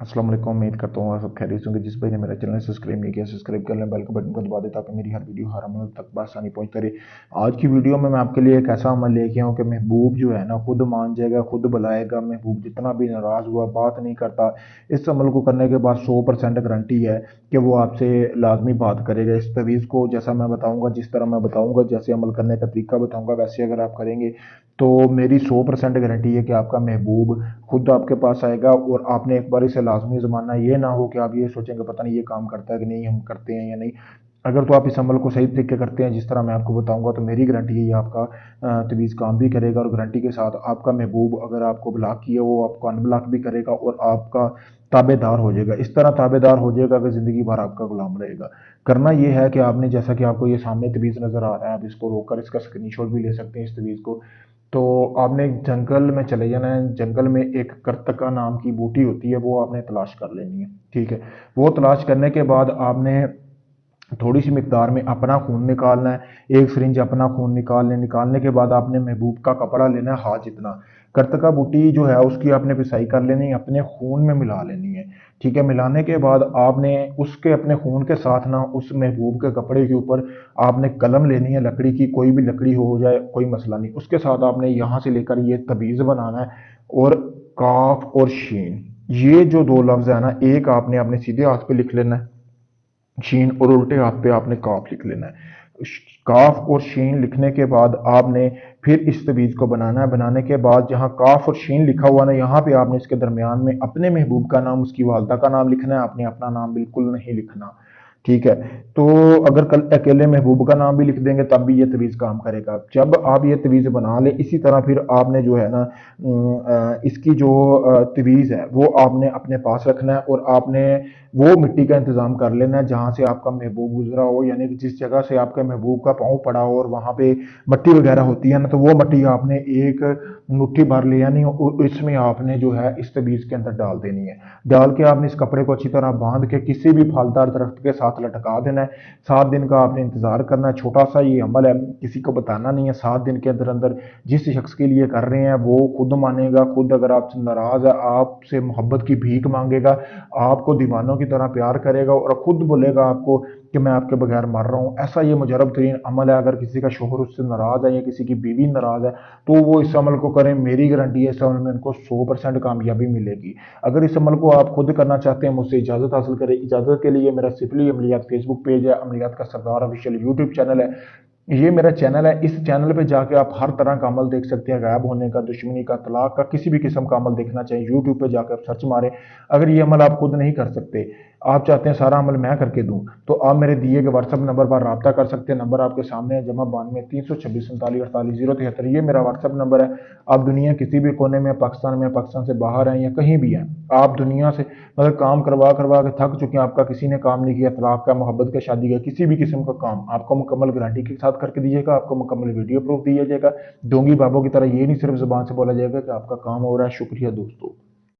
السلام علیکم، امید کرتا ہوں آپ سب خیریت ہوں گے۔ جس بھائی نے میرا چینل سبسکرائب نہیں کیا، سبسکرائب کر لیں، بیل کے بٹن کو دبا دیں تاکہ میری ہر ویڈیو ہر عمل تک بآسانی پہنچتا رہے۔ آج کی ویڈیو میں میں آپ کے لیے ایک ایسا عمل لے کے آؤں کہ محبوب جو ہے نا، خود مان جائے گا، خود بلائے گا۔ محبوب جتنا بھی ناراض ہوا، بات نہیں کرتا۔ اس عمل کو کرنے کے بعد سو پرسینٹ گارنٹی ہے کہ وہ آپ سے لازمی بات کرے گا۔ اس تویز کو جیسا میں بتاؤں گا، جس طرح میں بتاؤں گا، جیسے عمل کرنے کا طریقہ بتاؤں گا، ویسے اگر آپ کریں گے تو میری سو پرسینٹ گارنٹی ہے کہ آپ کا محبوب خود آپ کے پاس آئے گا اور آپ نے ایک بار اسے لازمی زمانہ یہ نہ ہو کہ آپ یہ سوچیں کہ پتہ نہیں یہ کام کرتا ہے کہ نہیں، ہم کرتے ہیں یا نہیں۔ اگر تو آپ اس عمل کو صحیح طریقے کرتے ہیں، جس طرح میں آپ کو بتاؤں گا، تو میری گارنٹی ہے یہ آپ کا طویز کام بھی کرے گا اور گارنٹی کے ساتھ آپ کا محبوب اگر آپ کو بلاک کیا وہ آپ کو ان بلاک بھی کرے گا اور آپ کا تابے دار ہو جائے گا۔ اس طرح تابے دار ہو جائے گا کہ زندگی بھر آپ کا غلام رہے گا۔ کرنا یہ ہے کہ آپ نے جیسا کہ آپ کو یہ سامنے طویز نظر آ رہا ہے، آپ اس کو روک کر اس کا اسکرین شاٹ بھی لے سکتے ہیں اس طویز کو۔ تو آپ نے جنگل میں چلے جانا ہے۔ جنگل میں ایک کرتکا نام کی بوٹی ہوتی ہے، وہ آپ نے تلاش کر لینی ہے۔ ٹھیک ہے۔ وہ تلاش کرنے کے بعد آپ نے تھوڑی سی مقدار میں اپنا خون نکالنا ہے۔ ایک سرنج اپنا خون نکالنے نکالنے کے بعد آپ نے محبوب کا کپڑا لینا ہے ہاتھ جتنا کرتکا بوٹی جو ہے اس کی آپ نے پسائی کر لینی ہے، اپنے خون میں ملا لینی ہے، ٹھیک ہے؟ ملانے کے بعد آپ نے اس کے اپنے خون کے ساتھ نہ اس محبوب کے کپڑے کے اوپر آپ نے قلم لینی ہے، لکڑی کی کوئی بھی لکڑی ہو جائے، کوئی مسئلہ نہیں۔ اس کے ساتھ آپ نے یہاں سے لے کر یہ تبیز بنانا ہے اور کاف اور شین۔ یہ جو دو لفظ ہے نا، ایک آپ نے اپنے سیدھے ہاتھ پہ لکھ لینا ہے، شین اور الٹے ہاتھ پہ آپ نے کاف لکھ لینا ہے۔ کاف اور شین لکھنے کے بعد آپ نے پھر اس طویز کو بنانا ہے۔ بنانے کے بعد جہاں کاف اور شین لکھا ہوا نا، یہاں پہ آپ نے اس کے درمیان میں اپنے محبوب کا نام، اس کی والدہ کا نام لکھنا ہے۔ آپ نے اپنا نام بالکل نہیں لکھنا۔ ٹھیک ہے۔ تو اگر کل اکیلے محبوب کا نام بھی لکھ دیں گے، تب بھی یہ طویز کام کرے گا۔ جب آپ یہ طویز بنا لیں، اسی طرح پھر آپ نے جو ہے نا اس کی جو طویز ہے، وہ آپ نے اپنے پاس رکھنا ہے اور آپ نے وہ مٹی کا انتظام کر لینا ہے، جہاں سے آپ کا محبوب گزرا ہو یعنی کہ جس جگہ سے آپ کے محبوب کا پاؤں پڑا ہو اور وہاں پہ مٹی وغیرہ ہوتی ہے نا، تو وہ مٹی آپ نے ایک مٹھی بھر لے یعنی اس میں آپ نے جو ہے اس طویز کے اندر ڈال دینی ہے۔ ڈال کے آپ نے اس کپڑے کو اچھی طرح باندھ کے کسی بھی پھلدار درخت کے ساتھ لٹکا دینا ہے۔ سات دن کا آپ نے انتظار کرنا ہے۔ چھوٹا سا یہ عمل ہے، کسی کو بتانا نہیں ہے۔ سات دن کے اندر اندر جس شخص کے لیے کر رہے ہیں، وہ خود مانے گا۔ خود اگر آپ سے ناراض ہے، آپ سے محبت کی بھیک مانگے گا۔ آپ کو دیوانوں کی طرح پیار کرے گا اور خود بولے گا آپ کو کہ میں آپ کے بغیر مر رہا ہوں۔ ایسا یہ مجرب ترین عمل ہے۔ اگر کسی کا شوہر اس سے ناراض ہے یا کسی کی بیوی ناراض ہے، تو وہ اس عمل کو کریں۔ میری گارنٹی ہے، اس عمل میں ان کو سو پرسینٹ کامیابی ملے گی۔ اگر اس عمل کو آپ خود کرنا چاہتے ہیں مجھ سے اجازت حاصل کریں۔ اجازت کے لیے میرا سفلی عملیات فیس بک پیج ہے عملیات کا سردار آفیشیل یوٹیوب چینل ہے۔ یہ میرا چینل ہے۔ اس چینل پہ جا کے آپ ہر طرح کا عمل دیکھ سکتے ہیں۔ غائب ہونے کا، دشمنی کا، طلاق کا، کسی بھی قسم کا عمل دیکھنا چاہیے یوٹیوب پہ جا کے آپ سرچ ماریں۔ اگر یہ عمل آپ خود نہیں کر سکتے، آپ چاہتے ہیں سارا عمل میں کر کے دوں، تو آپ میرے دیے گئے واٹس اپ نمبر پر رابطہ کر سکتے ہیں۔ نمبر آپ کے سامنے ہے، جمع بانوے، تین سو چھبیس سنتالیس اڑتالیس، زیرو، تہتر۔ یہ میرا واٹس اپ نمبر ہے۔ آپ دنیا کسی بھی کونے میں، پاکستان میں، پاکستان سے باہر ہیں یا کہیں بھی ہیں، آپ دنیا سے مطلب کام کروا کروا کے تھک چکے ہیں۔ آپ کا کسی نے کام نہیں کیا، طلاق کا، محبت کا، شادی کا، کسی بھی قسم کا کام، آپ کو مکمل گارنٹی کے ساتھ کر کے دیجیے گا، آپ کو مکمل ویڈیو پروف دیا جائے گا۔ ڈونگی بابوں کی طرح یہ نہیں صرف زبان سے بولا جائے گا کہ آپ کا کام ہو رہا ہے۔ شکریہ دوستو۔